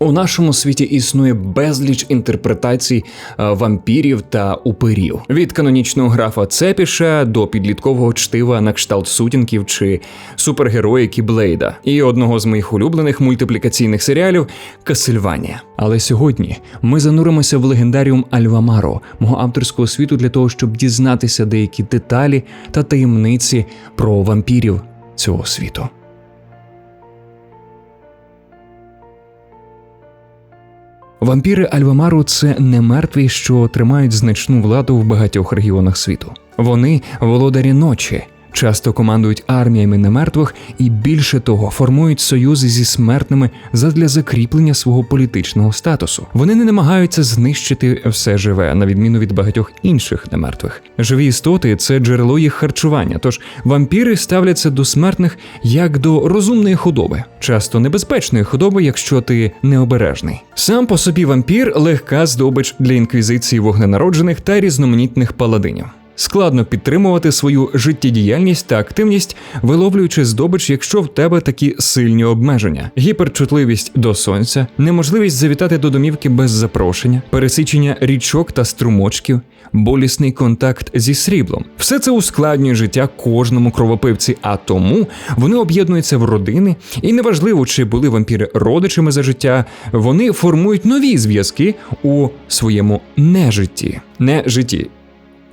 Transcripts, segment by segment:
У нашому світі існує безліч інтерпретацій е, вампірів та упирів від канонічного графа Цепіша до підліткового чтива на кшталт сутінків чи супергероїки Блейда, і одного з моїх улюблених мультиплікаційних серіалів Касильванія. Але сьогодні ми зануримося в легендаріум Альвамаро, мого авторського світу, для того, щоб дізнатися деякі деталі та таємниці про вампірів цього світу. Вампіри Альвамару це не мертві, що тримають значну владу в багатьох регіонах світу. Вони володарі ночі, часто командують арміями немертвих і більше того формують союзи зі смертними задля закріплення свого політичного статусу. Вони не намагаються знищити все живе, на відміну від багатьох інших немертвих. Живі істоти це джерело їх харчування. Тож вампіри ставляться до смертних як до розумної худоби, часто небезпечної худоби, якщо ти необережний. Сам по собі вампір легка здобич для інквізиції вогненароджених та різноманітних паладинів. Складно підтримувати свою життєдіяльність та активність, виловлюючи здобич, якщо в тебе такі сильні обмеження: гіперчутливість до сонця, неможливість завітати до домівки без запрошення, пересичення річок та струмочків, болісний контакт зі сріблом. Все це ускладнює життя кожному кровопивці, а тому вони об'єднуються в родини, і неважливо, чи були вампіри родичами за життя, вони формують нові зв'язки у своєму нежитті. Нежитті.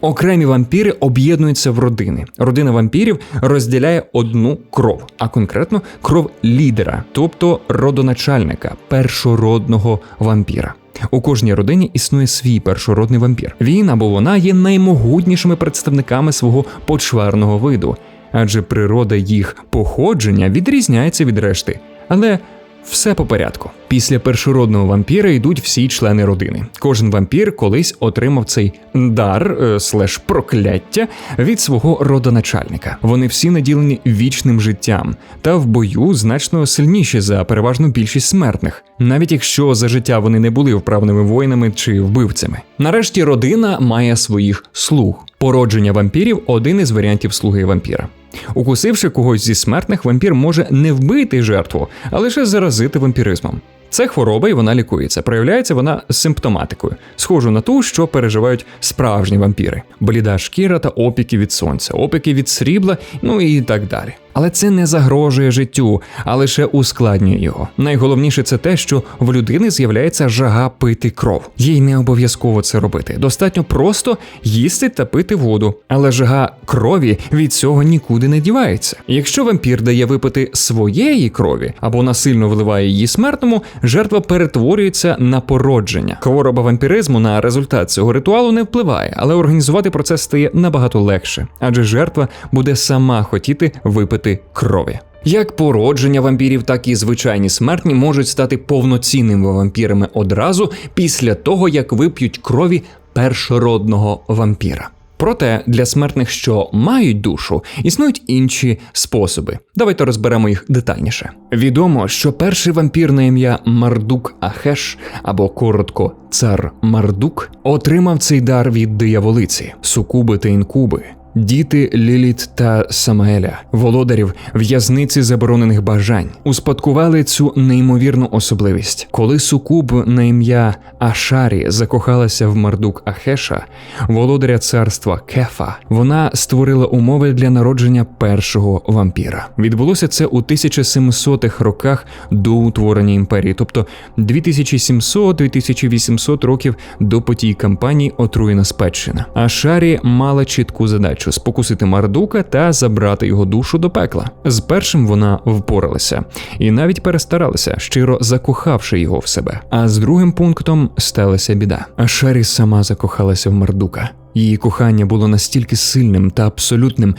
Окремі вампіри об'єднуються в родини. Родина вампірів розділяє одну кров, а конкретно кров лідера, тобто родоначальника, першородного вампіра. У кожній родині існує свій першородний вампір. Він або вона є наймогутнішими представниками свого почварного виду, адже природа їх походження відрізняється від решти. Але все по порядку. Після першородного вампіра йдуть всі члени родини. Кожен вампір колись отримав цей дар е, слеш прокляття від свого родоначальника. Вони всі наділені вічним життям та в бою значно сильніші за переважну більшість смертних, навіть якщо за життя вони не були вправними воїнами чи вбивцями. Нарешті родина має своїх слуг. Породження вампірів один із варіантів слуги вампіра. Укусивши когось зі смертних, вампір може не вбити жертву, а лише заразити вампіризмом. Це хвороба, і вона лікується. Проявляється вона симптоматикою, схожу на ту, що переживають справжні вампіри: бліда шкіра та опіки від сонця, опіки від срібла, ну і так далі. Але це не загрожує життю, а лише ускладнює його. Найголовніше це те, що в людини з'являється жага пити кров. Їй не обов'язково це робити. Достатньо просто їсти та пити воду. Але жага крові від цього нікуди не дівається. Якщо вампір дає випити своєї крові або насильно вливає її смертному, жертва перетворюється на породження. Хвороба вампіризму на результат цього ритуалу не впливає, але організувати процес стає набагато легше, адже жертва буде сама хотіти випити крові. Як породження вампірів, так і звичайні смертні можуть стати повноцінними вампірами одразу після того, як вип'ють крові першородного вампіра. Проте для смертних, що мають душу, існують інші способи. Давайте розберемо їх детальніше. Відомо, що перший вампір на ім'я Мардук Ахеш або коротко цар Мардук отримав цей дар від дияволиці, сукуби та інкуби. Діти Ліліт та Самаеля, володарів в'язниці заборонених бажань, успадкували цю неймовірну особливість. Коли сукуб на ім'я Ашарі закохалася в Мардук Ахеша, володаря царства Кефа, вона створила умови для народження першого вампіра. Відбулося це у 1700-х роках до утворення імперії, тобто 2700-2800 років до потій кампанії Отруєна спадщина. Ашарі мала чітку задачу спокусити Мардука та забрати його душу до пекла. З першим вона впоралася і навіть перестаралася, щиро закохавши його в себе. А з другим пунктом сталася біда. Ашарі сама закохалася в Мардука. Її кохання було настільки сильним та абсолютним.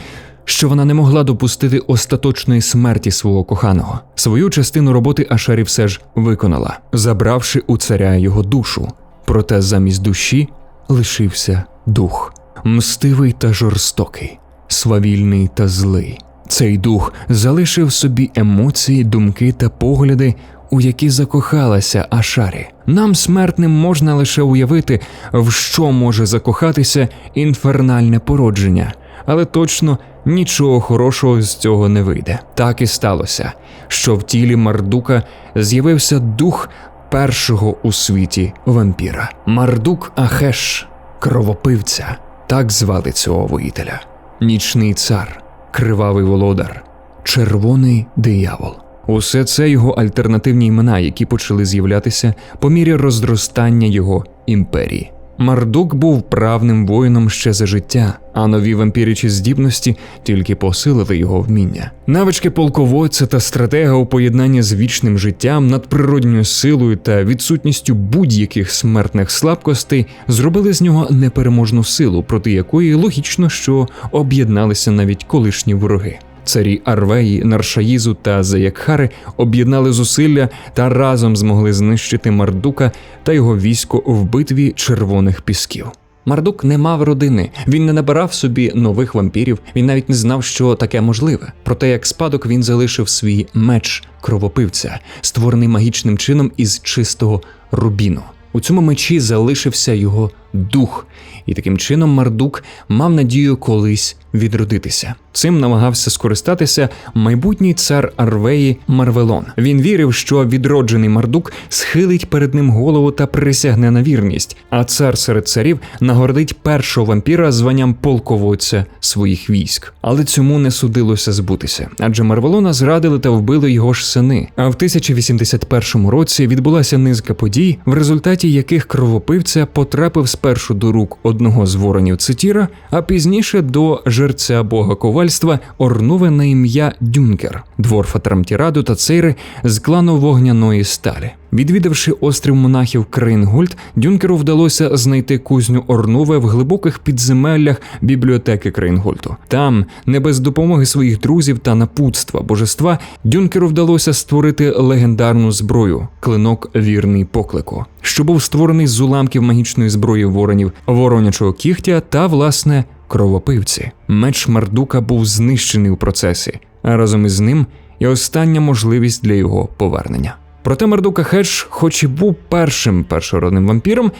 Що вона не могла допустити остаточної смерті свого коханого. Свою частину роботи Ашарі все ж виконала, забравши у царя його душу. Проте замість душі лишився дух мстивий та жорстокий, свавільний та злий. Цей дух залишив собі емоції, думки та погляди, у які закохалася Ашарі. Нам, смертним, можна лише уявити, в що може закохатися інфернальне породження, але точно нічого хорошого з цього не вийде. Так і сталося, що в тілі Мардука з'явився дух першого у світі вампіра. Мардук Ахеш, кровопивця, так звали цього воїтеля. Нічний цар, кривавий володар, червоний диявол. Усе це його альтернативні імена, які почали з'являтися по мірі розростання його імперії. Мардук був правним воїном ще за життя, а нові вампірячі здібності тільки посилили його вміння. Навички полководця та стратега у поєднанні з вічним життям, надприродньою силою та відсутністю будь-яких смертних слабкостей зробили з нього непереможну силу, проти якої логічно, що об'єдналися навіть колишні вороги. Царі Арвеї, Наршаїзу та Заякхари об'єднали зусилля та разом змогли знищити Мардука та його військо в битві червоних пісків. Мардук не мав родини, він не набирав собі нових вампірів, він навіть не знав, що таке можливе. Проте, як спадок, він залишив свій меч кровопивця, створений магічним чином із чистого рубіну. У цьому мечі залишився його дух, і таким чином Мардук мав надію колись відродитися. Цим намагався скористатися майбутній цар Арвеї Марвелон. Він вірив, що відроджений Мардук схилить перед ним голову та присягне на вірність, а цар серед царів нагородить першого вампіра званням полководця своїх військ. Але цьому не судилося збутися, адже Марвелона зрадили та вбили його ж сини. А в 1081 році відбулася низка подій, в результаті яких кровопивця потрапив спершу до рук одного з воронів Цитіра, а пізніше до жерця бога ковальства Орнуве на ім'я Дюнкер, дворфа Трамтіраду та Цейри з клану вогняної сталі. Відвідавши острів монахів Крейнгольд, Дюнкеру вдалося знайти кузню Орнуве в глибоких підземеллях бібліотеки Крейнгольду. Там, не без допомоги своїх друзів та напутства божества, Дюнкеру вдалося створити легендарну зброю клинок вірний поклику, що був створений з уламків магічної зброї воронів, воронячого кігтя та, власне, кровопивці. Меч Мардука був знищений у процесі, а разом із ним і остання можливість для його повернення. Проте Мардука Хедж, хоч і був першим першородним вампіром,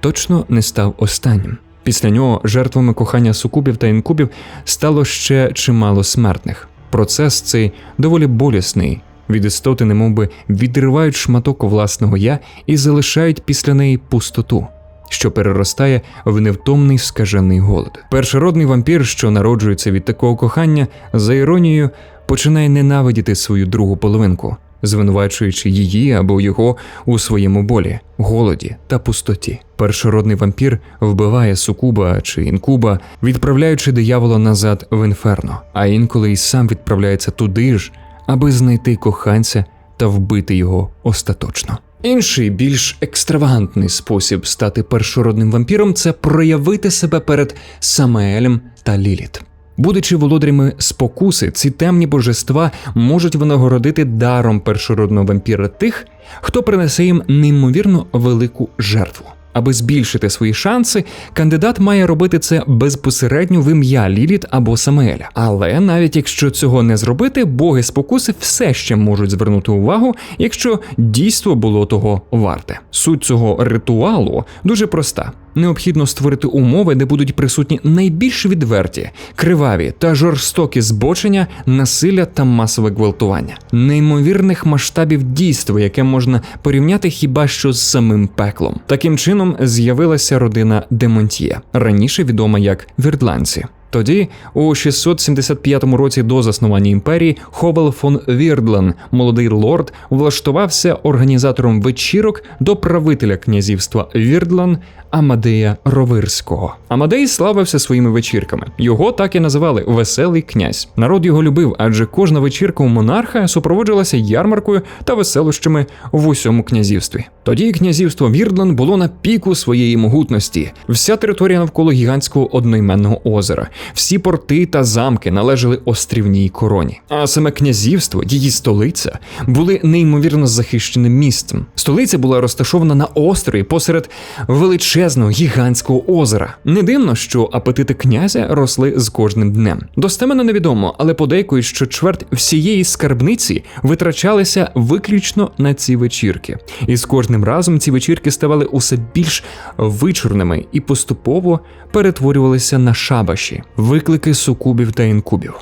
точно не став останнім. Після нього жертвами кохання сукубів та інкубів стало ще чимало смертних. Процес цей доволі болісний. Від істоти, немовби відривають шматок власного я і залишають після неї пустоту, що переростає в невтомний скажений голод. Першородний вампір, що народжується від такого кохання, за іронією, починає ненавидіти свою другу половинку звинувачуючи її або його у своєму болі, голоді та пустоті. Першородний вампір вбиває сукуба чи інкуба, відправляючи диявола назад в інферно, а інколи й сам відправляється туди ж, аби знайти коханця та вбити його остаточно. Інший більш екстравагантний спосіб стати першородним вампіром це проявити себе перед Самаелем та Ліліт. Будучи володарями спокуси, ці темні божества можуть винагородити даром першородного вампіра тих, хто принесе їм неймовірно велику жертву. Аби збільшити свої шанси, кандидат має робити це безпосередньо в ім'я Ліліт або Самееля. Але навіть якщо цього не зробити, боги спокуси все ще можуть звернути увагу, якщо дійство було того варте. Суть цього ритуалу дуже проста. Необхідно створити умови, де будуть присутні найбільш відверті, криваві та жорстокі збочення, насилля та масове гвалтування, неймовірних масштабів дійства, яке можна порівняти хіба що з самим пеклом. Таким чином з'явилася родина Демонтія, раніше відома як Вірдландці. Тоді, у 675 році до заснування імперії, Ховел фон Вірдлен, молодий лорд, влаштувався організатором вечірок до правителя князівства Вірдлан Амадея Ровирського. Амадей славився своїми вечірками. Його так і називали Веселий князь. Народ його любив, адже кожна вечірка у монарха супроводжувалася ярмаркою та веселощами в усьому князівстві. Тоді князівство Вірдлан було на піку своєї могутності. Вся територія навколо гігантського одноіменного озера, всі порти та замки належали острівній короні. А саме князівство, її столиця, були неймовірно захищеним містом. Столиця була розташована на острові посеред величезного гігантського озера. Не дивно, що апетити князя росли з кожним днем. Достеменно невідомо, але подейкують, що чверть всієї скарбниці витрачалися виключно на ці вечірки. І з кожним разом ці вечірки ставали усе більш вичорними і поступово перетворювалися на шабаші, виклики сукубів та інкубів,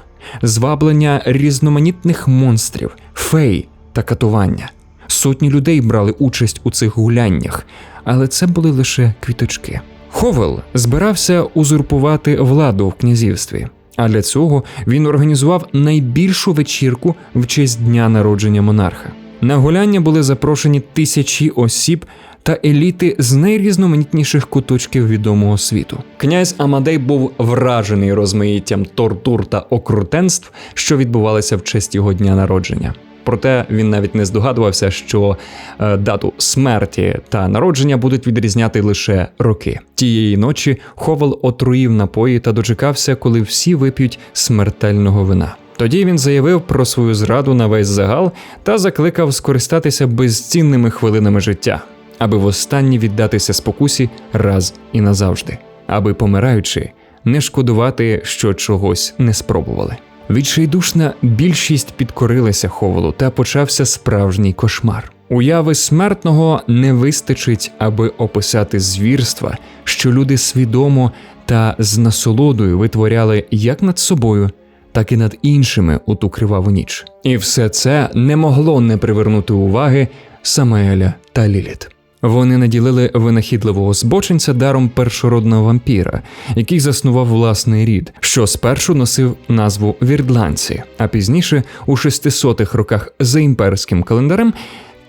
зваблення різноманітних монстрів, фей та катування. Сотні людей брали участь у цих гуляннях, але це були лише квіточки. Ховел збирався узурпувати владу в князівстві, а для цього він організував найбільшу вечірку в честь дня народження монарха. На гуляння були запрошені тисячі осіб та еліти з найрізноманітніших куточків відомого світу. Князь Амадей був вражений розмаїттям тортур та окрутенств, що відбувалися в честь його дня народження. Проте він навіть не здогадувався, що е, дату смерті та народження будуть відрізняти лише роки. Тієї ночі Ховел отруїв напої та дочекався, коли всі вип'ють смертельного вина. Тоді він заявив про свою зраду на весь загал та закликав скористатися безцінними хвилинами життя, аби востаннє віддатися спокусі раз і назавжди, аби помираючи, не шкодувати, що чогось не спробували. Відчайдушна більшість підкорилася Ховелу та почався справжній кошмар. Уяви смертного не вистачить, аби описати звірства, що люди свідомо та з насолодою витворяли як над собою, так і над іншими у ту криваву ніч. І все це не могло не привернути уваги Самаеля та Ліліт. Вони наділили винахідливого збочинця даром першородного вампіра, який заснував власний рід, що спершу носив назву Вірдландці, а пізніше, у 600-х роках за імперським календарем,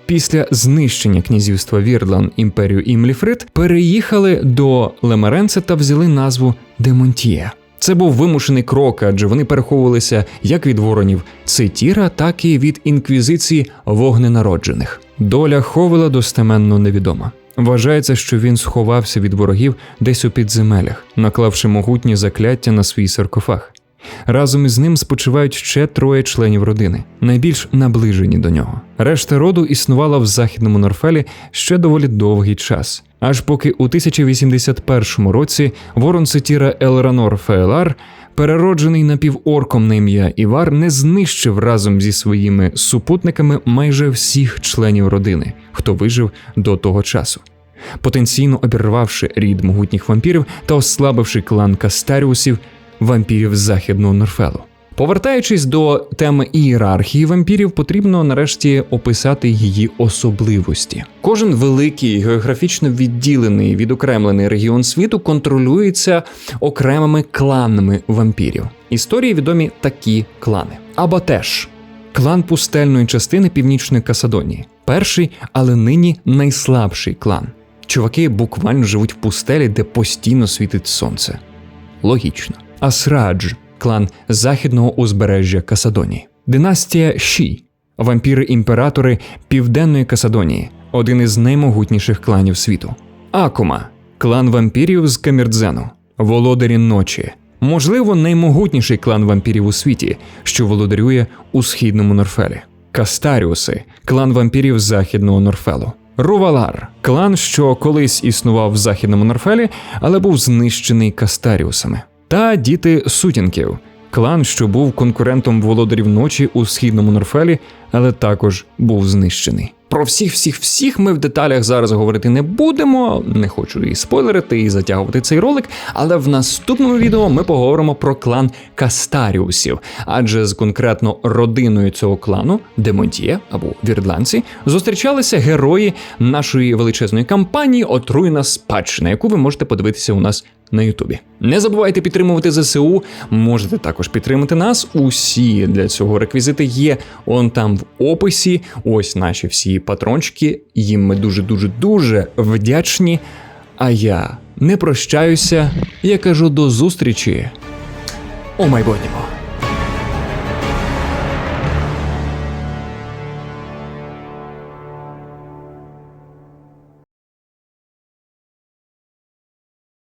після знищення князівства Вірдлан імперію Імліфрит, переїхали до Лемеренце та взяли назву Демонтія. Це був вимушений крок, адже вони переховувалися як від воронів Цитіра, так і від інквізиції вогненароджених. Доля Ховела достеменно невідома. Вважається, що він сховався від ворогів десь у підземелях, наклавши могутні закляття на свій саркофаг. Разом із ним спочивають ще троє членів родини, найбільш наближені до нього. Решта роду існувала в західному Норфелі ще доволі довгий час, аж поки у 1081 році ворон Сетіра Елранор Феелар, перероджений напіворком на ім'я Івар, не знищив разом зі своїми супутниками майже всіх членів родини, хто вижив до того часу. Потенційно обірвавши рід могутніх вампірів та ослабивши клан Кастаріусів, вампірів з західного Норфелу. Повертаючись до теми ієрархії вампірів, потрібно нарешті описати її особливості. Кожен великий географічно відділений відокремлений регіон світу контролюється окремими кланами вампірів. Історії відомі такі клани: Абатеш клан пустельної частини північної Касадонії, перший, але нині найслабший клан. Чуваки буквально живуть в пустелі, де постійно світить сонце. Логічно. Асрадж клан західного узбережжя Касадонії, династія Ші, вампіри-імператори Південної Касадонії, один із наймогутніших кланів світу. Акума клан вампірів з Камірдзену, володарі ночі, можливо, наймогутніший клан вампірів у світі, що володарює у східному Норфелі. Кастаріуси клан вампірів західного Норфелу. Рувалар клан, що колись існував в західному Норфелі, але був знищений Кастаріусами та діти сутінків, клан, що був конкурентом володарів ночі у східному Норфелі, але також був знищений. Про всіх, всіх, всіх ми в деталях зараз говорити не будемо. Не хочу і спойлерити, і затягувати цей ролик. Але в наступному відео ми поговоримо про клан Кастаріусів, адже з конкретно родиною цього клану, Демонтіє або Вірдландці, зустрічалися герої нашої величезної кампанії Отруйна спадщина, яку ви можете подивитися у нас на Ютубі. Не забувайте підтримувати ЗСУ. Можете також підтримати нас. Усі для цього реквізити є он там в описі. Ось наші всі патрончики. Їм ми дуже дуже дуже вдячні. А я не прощаюся. Я кажу до зустрічі у майбутньому.